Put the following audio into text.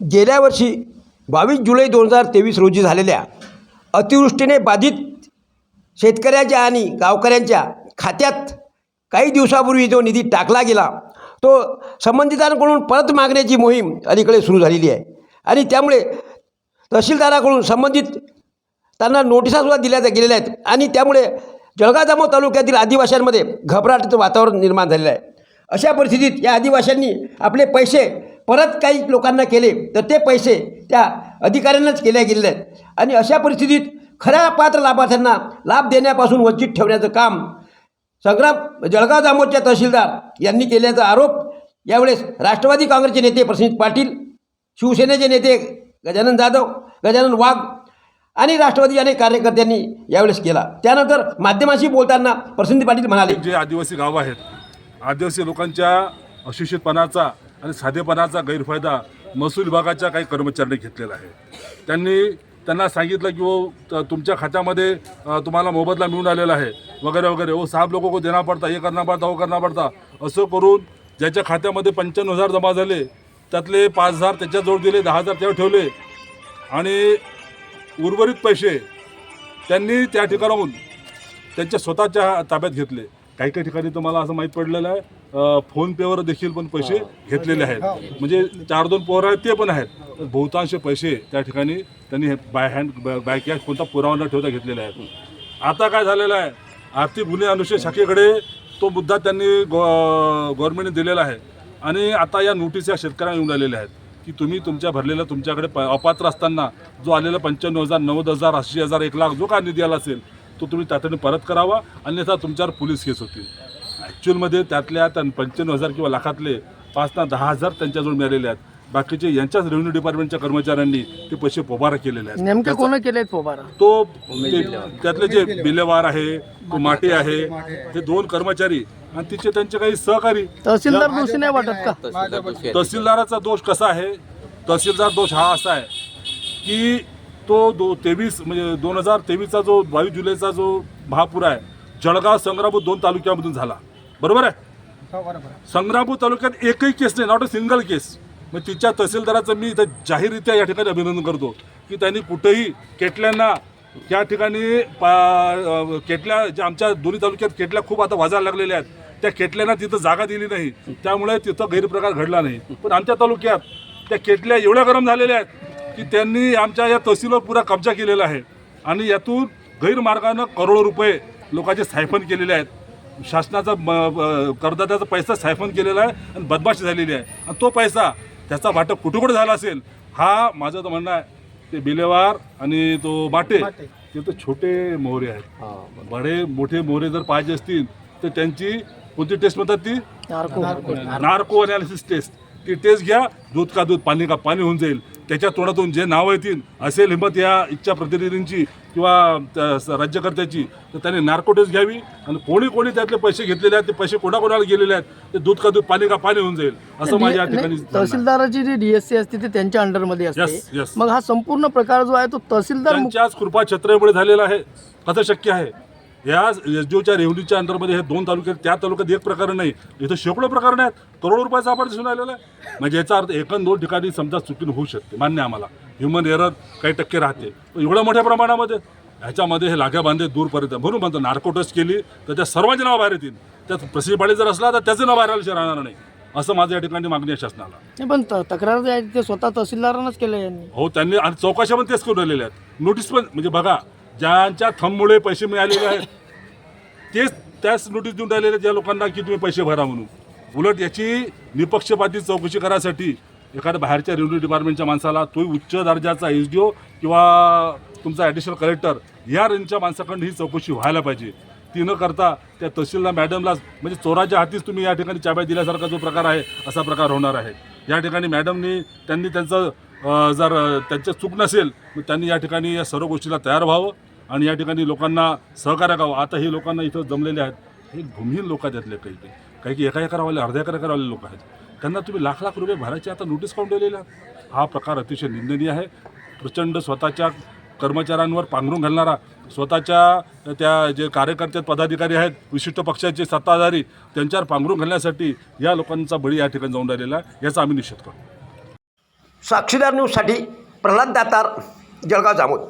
गेल्या वर्षी बावीस जुलै दोन हजार तेवीस रोजी झालेल्या अतिवृष्टीने बाधित शेतकऱ्याच्या आणि गावकऱ्यांच्या खात्यात काही दिवसापूर्वी जो निधी टाकला गेला तो संबंधितांकडून परत मागण्याची मोहीम अलीकडे सुरू झालेली आहे. आणि त्यामुळे तहसीलदाराकडून संबंधित त्यांना नोटिसासुद्धा दिल्या गेलेल्या आहेत. आणि त्यामुळे जळगाव जामोद तालुक्यातील आदिवाशांमध्ये घबराटाचं वातावरण निर्माण झालेलं आहे. अशा परिस्थितीत या आदिवाशांनी आपले पैसे परत काही लोकांना केले तर ते पैसे त्या अधिकाऱ्यांनाच केले गेलेले आहेत. आणि अशा परिस्थितीत खऱ्या पात्र लाभार्थ्यांना लाभ देण्यापासून वंचित ठेवण्याचं काम संग्राम जळगाव जामोदच्या तहसीलदार यांनी केल्याचा आरोप यावेळेस राष्ट्रवादी काँग्रेसचे नेते प्रसिद्ध पाटील शिवसेनेचे नेते गजानन जाधव गजानन वाघ आणि राष्ट्रवादी अनेक कार्यकर्त्यांनी यावेळेस केला. त्यानंतर माध्यमांशी बोलताना प्रसिद्ध पाटील म्हणाले जे आदिवासी गाव आहेत आदिवासी लोकांच्या अशिक्षितपणाचा आणि साधेपणाचा गैरफायदा महसूल विभागाच्या काही कर्मचाऱ्यांनी घेतलेला आहे. त्यांनी त्यांना सांगितलं की वो त- तुमच्या खात्यामध्ये तुम्हाला मोबदला मिळून आलेला आहे वगैरे वगैरे. वो साहेब लोक को देना पडता हे करणार पडता हो करणार पडता. असं करून ज्याच्या खात्यामध्ये पंच्याण्णव हजार जमा झाले त्यातले पाच हजार त्याच्याजवळ दिले दहा हजार त्यावर ठेवले. आणि उर्वरित पैसे त्यांनी त्या ठिकाणाहून त्यांच्या स्वतःच्या ताब्यात घेतले. काही काही ठिकाणी तुम्हाला असं माहीत पडलेलं आहे फोन पेवर देखील पण पैसे घेतलेले आहेत. म्हणजे चार दोन पोरं आहेत ते पण आहेत. बहुतांश पैसे त्या ठिकाणी त्यांनी बाय हँड बाय कॅश कोणता पुरावा न ठेवता घेतलेले आहेत. आता काय झालेलं आहे? आर्थिक गुन्हे अनुषय शाखेकडे तो मुद्दा त्यांनी गो गव्हर्नमेंटने दिलेला आहे. आणि आता या नोटीस या शेतकऱ्यांना येऊन आलेल्या आहेत की तुम्ही तुमच्या भरलेला तुमच्याकडे प अपात्र असताना जो आलेला पंच्याण्णव हजार नव्वद हजार ऐंशी हजार एक लाख जो काय निधी आला असेल तो तुम्ही तातडीने परत करावा. अन्यथा तुमच्यावर पोलीस केस होतील. ॲक्च्युअलमध्ये त्यातल्या त्या पंच्याण्णव हजार किंवा लाखातले पाच ना दहा हजार त्यांच्याजवळ मिळालेले आहेत. बाकीचे यांच्याच रेव्हन्यू डिपार्टमेंटच्या कर्मचाऱ्यांनी ते पैसे पोबारा केलेले आहेत. नेमके कोण केलेत फोबारा तो ते- त्यातले जे बिलेवार आहे तो माटे आहे ते दोन कर्मचारी आणि तिचे त्यांचे काही सहकारी. तहसीलदार दोषी नाही वाटत का? तहसीलदाराचा दोष कसा आहे? तहसीलदार दोष हा असा आहे की तो दो तेवीस म्हणजे दोन हजार तेवीसचा जो बावीस जुलैचा जो महापूर आहे जळगाव संग्रामपूर दोन तालुक्यामधून झाला. बरोबर आहे? संग्रामपूर तालुक्यात एकही केस नाही नॉट अ सिंगल केस मग तिच्या तहसीलदाराचं मी इथं जाहीररित्या या ठिकाणी अभिनंदन करतो की त्यांनी कुठेही केटल्यांना त्या ठिकाणी पा केटल्या ज्या आमच्या दोन्ही तालुक्यात केटल्या खूप आता वाजायला लागलेल्या आहेत त्या केटल्यांना तिथं जागा दिली नाही. त्यामुळे तिथं गैरप्रकार घडला नाही. पण आमच्या तालुक्यात त्या केटल्या एवढ्या गरम झालेल्या आहेत की त्यांनी आमच्या या तहसीलवर पुरा कब्जा केलेला आहे. आणि यातून गैरमार्गानं करोडो रुपये लोकांचे सायफन केलेले आहेत. शासनाचा करदात्याचा पैसा सायफन केलेला आहे आणि बदमाशी झालेली आहे. आणि तो पैसा त्याचा वाटप कुठे कुठे झाला असेल हा माझं तर म्हणणं आहे. ते बिलेवार आणि तो बाटे ते तर छोटे मोहरे आहेत. बडे मोठे मोहरे जर पाहिजे असतील तर त्यांची कोणती टेस्ट म्हणतात ती? नार्को. नार्को अनालिसिस टेस्ट ती टेस्ट घ्या दूध का दूध पाणी का पाणी होऊन जाईल. त्याच्या तोंडातून जे नावं येतील असेल हिंमत या इच्छा प्रतिनिधींची किंवा राज्यकर्त्याची तर त्यांनी नार्को टेस्ट घ्यावी आणि कोणी कोणी त्यातले पैसे घेतलेले आहेत ते पैसे कोणाकोणाला गेलेले आहेत ते दूध का दूध पाणी का पाणी होऊन जाईल असं माझ्या ठिकाणी. तहसीलदाराची जी डीएससी असते ती त्यांच्या अंडरमध्ये असते. मग हा संपूर्ण प्रकार जो आहे तो तहसीलदार त्यांच्याच कृपा छत्रेमुळे झालेला आहे कसं शक्य आहे या एस डी ओच्या रेव्हन्यूच्या अंडरमध्ये हे दोन तालुक्यात त्या तालुक्यात एक प्रकरण नाही इथं शेकडो प्रकरण आहेत करोडो रुपयाचा आपण दिसून आलेला आहे. म्हणजे याचा अर्थ एकन दोन ठिकाणी समजा चुकीनं होऊ शकते मान्य आम्हाला. ह्युमन एरर काही टक्के राहते. पण एवढ्या मोठ्या प्रमाणामध्ये ह्याच्यामध्ये हे लाग्या बांधे दूरपर्यंत. म्हणून म्हणतो नार्को टेस्ट केली तर त्या सर्वांचे नाव बाहेर येतील. त्यात प्रसिद्ध जर असला तर त्याचं नाव बाहेर राहणार नाही. असं माझं या ठिकाणी मागणी आहे शासनाला. पण तक्रार ते स्वतः तहसीलदारांनाच केलं यांनी. हो त्यांनी आणि चौकशा पण तेच करून राहिलेल्या आहेत. नोटीस पण म्हणजे बघा ज्यांच्या थंबमुळे पैसे मिळालेले आहेत तेच त्याच नोटीस देऊन राहिलेले ज्या लोकांना की तुम्ही पैसे भरा म्हणून. उलट याची निपक्षपाती चौकशी करायसाठी एखाद्या बाहेरच्या रेव्हन्यू डिपार्टमेंटच्या माणसाला तोही उच्च दर्जाचा एस डी ओ किंवा तुमचा ॲडिशनल कलेक्टर या रेंजच्या माणसाकडून ही चौकशी व्हायला पाहिजे. ती न करता त्या तहसीलला मॅडमला म्हणजे चोराच्या हातीच तुम्ही या ठिकाणी चाब्या दिल्यासारखा जो प्रकार आहे असा प्रकार होणार आहे. या ठिकाणी मॅडमनी त्यांनी त्यांचं जर त्यांचं चूक नसेल तर त्यांनी या ठिकाणी या सर्व गोष्टीला तयार व्हावं. आणि या ठिकाणी लोकांना सहकार्य करावं. आता हे लोकांना इथं जमलेले आहेत. हे भूमिहीन लोक आहेत यातले काही काही काही की एका एकरावाले अर्ध्या एकर एकरावाले लोक आहेत. त्यांना तुम्ही लाख लाख रुपये भरायचे आता नोटीस काढून ठेवलेल्या हा प्रकार अतिशय निंदनीय आहे. प्रचंड स्वतःच्या कर्मचाऱ्यांवर पांघरून घालणारा स्वतःच्या त्या जे कार्यकर्ते पदाधिकारी आहेत विशिष्ट पक्षाचे सत्ताधारी त्यांच्यावर पांघरून घालण्यासाठी या लोकांचा बळी या ठिकाणी जाऊन राहिलेला आहे याचा आम्ही निषेध करतो. साक्षीदार न्यूजसाठी प्रल्हाद दातार जळगाव जामोद.